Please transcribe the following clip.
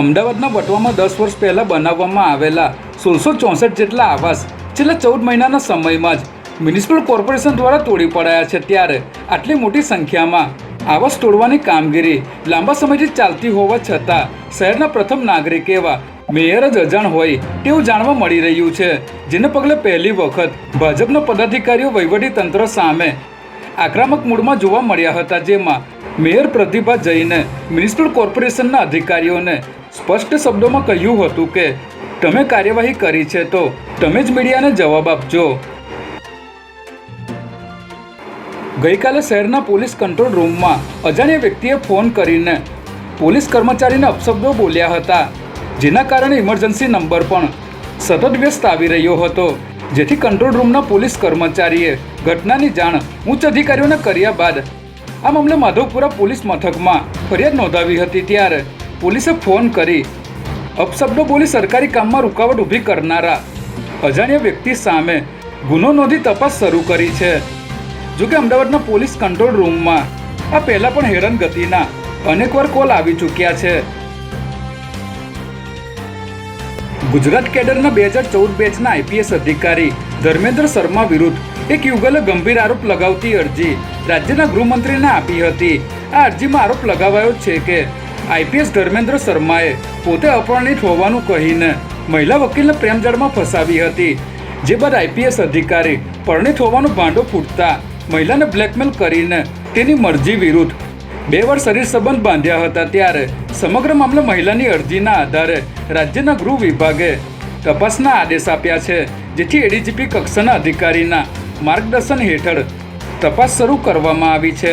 અમદાવાદના વટવામાં દસ વર્ષ પહેલાં બનાવવામાં આવેલા સોળસો ચોસઠ જેટલા આવાસ છેલ્લા ચૌદ મહિનાના સમયમાં જ મ્યુનિસિપલ કોર્પોરેશન દ્વારા તોડી પડાયા છે. ત્યારે આટલી મોટી સંખ્યામાં આવાસ તોડવાની કામગીરી લાંબા સમયથી ચાલતી હોવા છતાં શહેરના પ્રથમ નાગરિક એવા મેયર જ અજાણ હોય તેવું જાણવા મળી રહ્યું છે. જેને પગલે પહેલી વખત ભાજપના પદાધિકારીઓ વહીવટી તંત્ર સામે આક્રમક મૂડમાં જોવા મળ્યા હતા, જેમાં મેયર પ્રતિભા જૈને મ્યુનિસિપલ કોર્પોરેશનના અધિકારીઓને સ્પષ્ટ શબ્દોમાં કહ્યું હતું કે, તમે કાર્યવાહી કરી છે તો તમે જ મીડિયાને જવાબ આપજો. ગઈકાલે શહેરના પોલીસ કંટ્રોલ રૂમમાં અજાણ્યા વ્યક્તિએ ફોન કરીને પોલીસ કર્મચારીને અપશબ્દો બોલ્યા હતા, જેના કારણે ઇમરજન્સી નંબર પણ સતત વ્યસ્ત આવી રહ્યો હતો, જેથી કંટ્રોલ રૂમના પોલીસ કર્મચારીએ ઘટનાની જાણ ઉચ્ચ અધિકારીઓને કર્યા બાદ આ મામલે માધવપુરા પોલીસ મથકમાં ફરિયાદ નોંધાવી હતી ત્યારે પોલીસે ફોન કરી અપશબ્દો બોલી સરકારી કામમાં રૂકાવટ ઊભી કરનારા અજાણ્યા વ્યક્તિ સામે ગુનો નોંધી તપાસ શરૂ કરી છે. જોકે અમદાવાદના પોલીસ કંટ્રોલ રૂમમાં આ પહેલાં પણ હેરાનગતિના અનેકવાર કોલ આવી ચૂક્યા છે. ગુજરાત કેડરના બે હજાર ચૌદ બેચના આઈપીએસ અધિકારી ધર્મેન્દ્ર શર્મા વિરુદ્ધ એક યુગલે ગંભીર આરોપ લગાવતી અરજી રાજ્યના ગૃહમંત્રીને આપી હતી. આ અરજીમાં આરોપ લગાવાયો છે કે આઈપીએસ ધર્મેન્દ્ર શર્માએ પોતે અપરણિત હોવાનું કહીને મહિલા વકીલને પ્રેમજાળમાં ફસાવી હતી. જે બાદ આઈપીએસ અધિકારી પરણિત હોવાનો ભાંડો ફૂટતા મહિલાને બ્લેકમેલ કરીને તેની મરજી વિરુદ્ધ બે વાર શરીર સંબંધ બાંધ્યા હતા. ત્યારે સમગ્ર મામલે મહિલાની અરજીના આધારે રાજ્યના ગૃહ વિભાગે તપાસના આદેશ આપ્યા છે, જેથી એડીજીપી કક્ષાના અધિકારીના માર્ગદર્શન હેઠળ તપાસ શરૂ કરવામાં આવી છે.